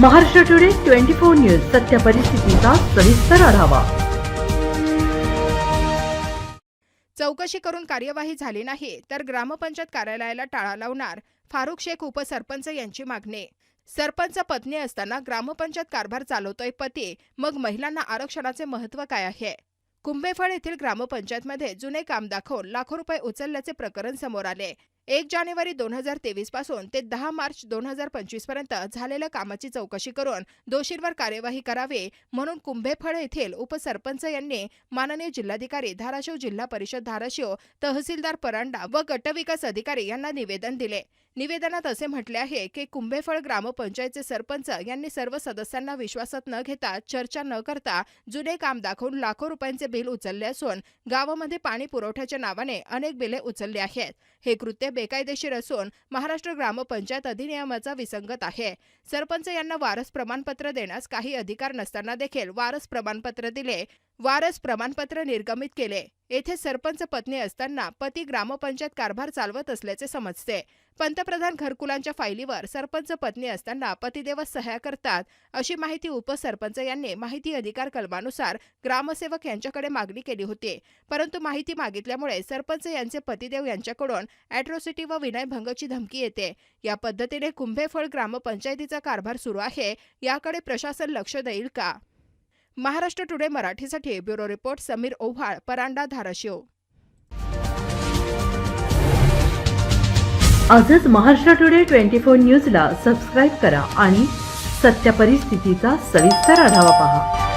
Maharashtra today twenty four news सत्य परिस्थितीचा सविस्तर आढावा. चौकशी करून कार्यवाही झाली नाही तर ग्रामपंचायत कार्यालयाला टाळा लावणार फारुख शेख उपसरपंच यांची मागणी. सरपंच पत्नी असताना ग्रामपंचायत कारभार चालवतोय पती मग महिलांना आरक्षणाचे महत्त्व काय आहे? कुंभेफळ येथील ग्रामपंचायतमध्ये जुने काम दाखवून लाखो रुपये उचलल्याचे प्रकरण समोर आले. एक जानेवारी दोन हजार तेवीसपासून ते दहा मार्च दोन हजार पंचवीसपर्यंत झालेल्या कामाची चौकशी करून दोषींवर कार्यवाही करावी म्हणून कुंभेफळ येथील उपसरपंच यांनी माननीय जिल्हाधिकारी धाराशिव जिल्हा परिषद धाराशिव तहसीलदार परांडा व गटविकास अधिकारी यांना निवेदन दिले. निवेदनात असे म्हटले आहे की कुंभेफळ ग्रामपंचायतचे सरपंच यांनी सर्व सदस्यांना विश्वासात न घेता चर्चा न करता जुने काम दाखवून लाखो रुपयांचे बिल उचलले असून गावामध्ये पाणी पुरवठ्याच्या नावाने अनेक बिले उचलली आहेत. हे कृत्य बेकायदेशीर असून महाराष्ट्र ग्रामपंचायत अधिनियमाचा विसंगत आहे. सरपंच यांना वारस प्रमाणपत्र देण्यास काही अधिकार नसताना देखील वारस प्रमाणपत्र दिले. वारस प्रमाणपत्र निर्गमित केले. येथे सरपंच पत्नी असताना पती ग्रामपंचायत कारभार चालवत असल्याचे समजते. पंतप्रधान घरकुलांच्या फायलीवर सरपंच पत्नी असताना पतिदेव सह्या करतात अशी माहिती उपसरपंच यांनी माहिती अधिकार कलमानुसार ग्रामसेवक यांच्याकडे मागणी केली होती. परंतु माहिती मागितल्यामुळे सरपंच यांचे पतिदेव यांच्याकडून अॅट्रॉसिटी व विनयभंगची धमकी येते. या पद्धतीने कुंभेफळ ग्रामपंचायतीचा कारभार सुरू आहे याकडे प्रशासन लक्ष देईल का? महाराष्ट्र टुडे मराठीसाठी ब्युरो रिपोर्ट समीर ओव्हाळ परांडा धाराशिव. आजच महाराष्ट्र टुडे ट्वेंटी फोर न्यूजला सबस्क्राईब करा आणि सत्य परिस्थितीचा सविस्तर आढावा पहा.